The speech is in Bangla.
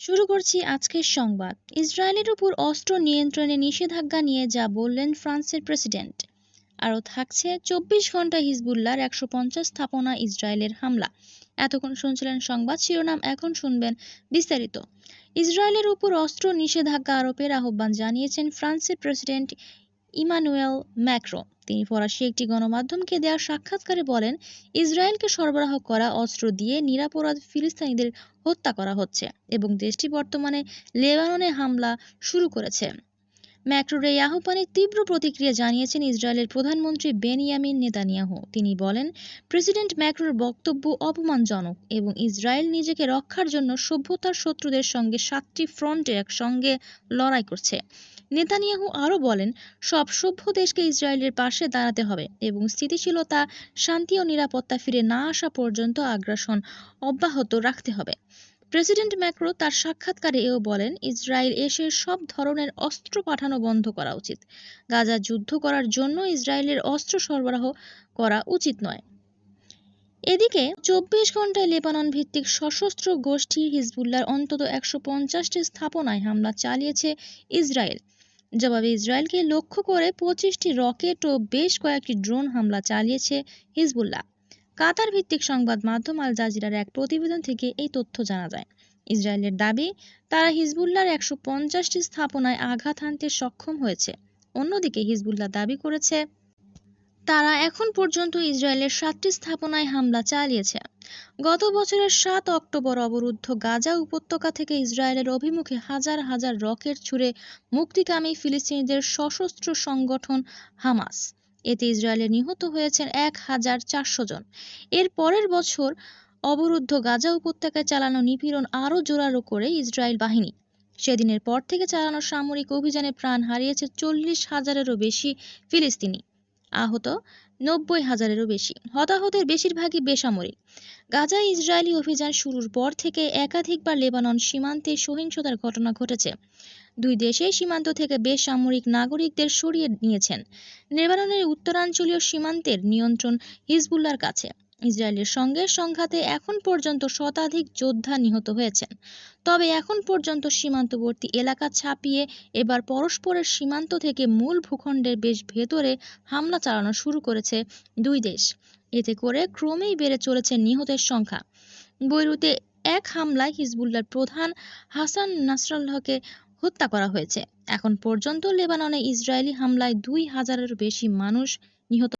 করেছি আজকের সংবাদ। ইসরায়েলের উপর অস্ত্র নিয়ন্ত্রণে নিষেধাজ্ঞা নিয়ে যা বললেন ফ্রান্সের প্রেসিডেন্ট। আরও থাকছে চব্বিশ ঘণ্টা হিজবুল্লাহর একশো পঞ্চাশ স্থাপনা ইসরায়েলের হামলা। এতক্ষণ শুনছিলেন সংবাদ শিরোনাম, এখন শুনবেন বিস্তারিত। ইসরায়েলের উপর অস্ত্র নিষেধাজ্ঞা আরোপের আহ্বান জানিয়েছেন ফ্রান্সের প্রেসিডেন্ট ইমানুয়েল ম্যাক্রো। তিনি ফরাসি একটি গণমাধ্যমকে দেওয়া সাক্ষাৎকারে বলেন, ইসরায়েলকে সরবরাহ করা অস্ত্র দিয়ে নিরাপরাধ ফিলিস্তিনিদের হত্যা করা হচ্ছে এবং দেশটি বর্তমানে লেবাননে হামলা শুরু করেছে। ম্যাক্রোর এই আহ্বানে তীব্র প্রতিক্রিয়া জানিয়েছেন ইসরায়েলের প্রধানমন্ত্রী বেনিয়ামিন নেতানিয়াহু। তিনি বলেন, প্রেসিডেন্ট ম্যাক্রোর বক্তব্য অপমানজনক এবং ইসরায়েল নিজেকে রক্ষার জন্য সভ্যতার শত্রুদের সঙ্গে সাতটি ফ্রন্টে একসঙ্গে লড়াই করছে। নেতানিয়াহু আরও বলেন, সব সভ্য দেশকে ইসরায়েলের পাশে দাঁড়াতে হবে এবং স্থিতিশীলতা, শান্তি ও নিরাপত্তা ফিরে না আসা পর্যন্ত আগ্রাসন অব্যাহত রাখতে হবে। প্রেসিডেন্ট ম্যাক্রো তার সাক্ষাৎকারে এও বলেন, ইসরায়েল এসে সব ধরনের অস্ত্র পাঠানো বন্ধ করা উচিত। গাজা যুদ্ধ করার জন্য ইসরায়েলের অস্ত্র সরবরাহ করা উচিত নয়। এদিকে, চব্বিশ ঘন্টায় লেবানন ভিত্তিক সশস্ত্র গোষ্ঠী হিজবুল্লার অন্তত একশো পঞ্চাশটি স্থাপনায় হামলা চালিয়েছে ইসরায়েল। জবাবে ইসরায়েলকে লক্ষ্য করে পঁচিশটি রকেট ও বেশ কয়েকটি ড্রোন হামলা চালিয়েছে হিজবুল্লাহ। কাতার ভিত্তিক সংবাদ মাধ্যম আল জাজিরার এক প্রতিবেদন থেকে এই তথ্য জানা যায়। ইসরায়েলের দাবি, তারা হিজবুল্লাহর একশো পঞ্চাশটি স্থাপনায় আঘাত হানতে সক্ষম হয়েছে। অন্যদিকে হিজবুল্লাহ দাবি করেছে, তারা এখন পর্যন্ত ইসরায়েলের সাতটি স্থাপনায় হামলা চালিয়েছে। গত বছরের সাত অক্টোবর অবরুদ্ধ গাজা উপত্যকা থেকে ইসরায়েলের অভিমুখে হাজার হাজার রকেট ছুড়ে মুক্তিকামী ফিলিস্তিনিদের সশস্ত্র সংগঠন হামাস। এতে ইসরায়েলে নিহত হয়েছেন এক হাজার চারশো জন। এর পরের বছর অবরুদ্ধ গাজা উপত্যকায় চালানো নিপীড়ন আরও জোরালো করে ইসরায়েল বাহিনী। সেদিনের পর থেকে চালানো সামরিক অভিযানে প্রাণ হারিয়েছে চল্লিশ হাজারেরও বেশি ফিলিস্তিনি। আহত নব্বই হাজারেরও বেশি। হতাহতের বেশিরভাগই বেসামরিক। গাজায় ইসরায়েলি অভিযান শুরুর পর থেকে একাধিকবার লেবানন সীমান্তে সহিংসতার ঘটনা ঘটেছে। দুই দেশেই সীমান্ত থেকে বেসামরিক নাগরিকদের সরিয়ে নিয়েছেন। লেবাননের উত্তরাঞ্চলীয় সীমান্তের নিয়ন্ত্রণ হিজবুল্লার কাছে। ইসরায়েলের সঙ্গে সংঘাতে এখন পর্যন্ত শতাধিক যোদ্ধা নিহত হয়েছেন। তবে এখন পর্যন্ত সীমান্তবর্তী এলাকা ছাপিয়ে এবার পরস্পরের সীমান্ত থেকে মূল ভূখণ্ডের বেশ ভেতরে হামলা চালানো শুরু করেছে দুই দেশ। এতে করে ক্রমেই বেড়ে চলেছে নিহতের সংখ্যা। বৈরুতে এক হামলায় হিজবুল্লার প্রধান হাসান নাসরাল্লাহকে হত্যা করা হয়েছে। এখন পর্যন্ত লেবাননে ইসরায়েলি হামলায় দুই হাজারের বেশি মানুষ নিহত